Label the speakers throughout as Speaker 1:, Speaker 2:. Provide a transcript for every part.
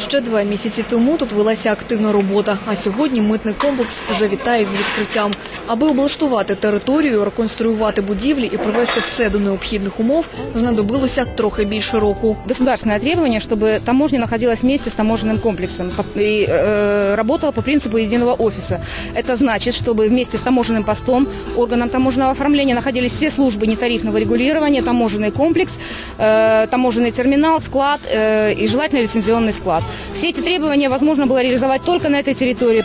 Speaker 1: Ще два місяці тому тут велася активна робота, а сьогодні митний комплекс вже вітають з відкриттям. Аби облаштувати територію, реконструювати будівлі і привести все до необхідних умов, знадобилося трохи більше року.
Speaker 2: Государственное требование, чтобы таможня находилась вместе с таможенным комплексом по- и э, работала по принципу единого офиса. Это значит, чтобы вместе с таможенным постом, органом таможенного оформления находились все службы нетарифного регулирования, таможенный комплекс, э, таможенный терминал, склад э, и желательно лицензионный склад. Все эти требования возможно было реализовать только на этой территории.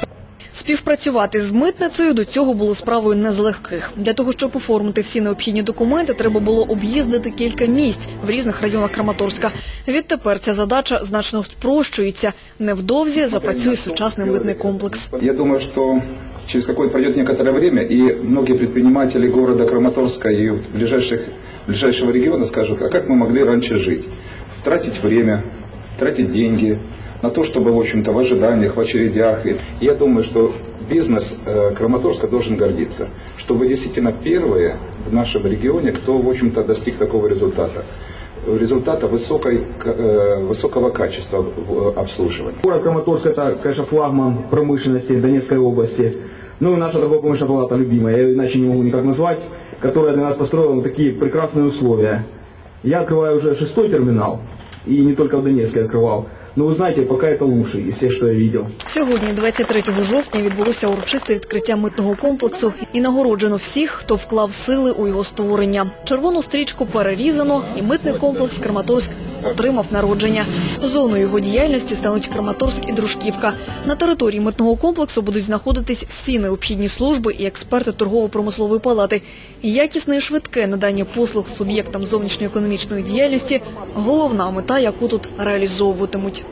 Speaker 1: Співпрацювати з митницею до цього було справою не з легких. Для того, щоб оформити всі необхідні документи, треба було об'їздити кілька місць в різних районах Краматорська. Відтепер ця задача значно спрощується. Невдовзі запрацює сучасний митний комплекс.
Speaker 3: Я думаю, что через какое-то пройдет некоторое время, и многие предприниматели города Краматорска и ближайших, ближайшего региона скажут, а как мы могли раньше жить? Тратить время, Тратить деньги на то, чтобы, в общем-то, в ожиданиях, в очередях. Я думаю, что бизнес э, Краматорска должен гордиться, что вы действительно первые в нашем регионе, кто, в общем-то, достиг такого результата результата высокой, э, высокого качества в обслуживания.
Speaker 4: Город Краматорск это, конечно, флагман промышленности Донецкой области. Ну и наша торгово-промышленная палата любимая, я ее иначе не могу никак назвать, которая для нас построила такие прекрасные условия. Я открываю уже шестой терминал, и не только в Донецке открывал. Но вы знаете, пока это лучший из всех, что я видел.
Speaker 1: Сьогодні, 23 жовтня, відбулося урочисте відкриття митного комплексу і нагороджено всіх, хто вклав сили у його створення. Червону стрічку перерізано, і митний комплекс Краматорськ отримав народження. Зоною його діяльності стануть Краматорськ і Дружківка. На території митного комплексу будуть знаходитись всі необхідні служби і експерти торгово-промислової палати. Якісне і швидке надання послуг суб'єктам зовнішньоекономічної діяльності головна мета, яку тут реалізовуватимуть.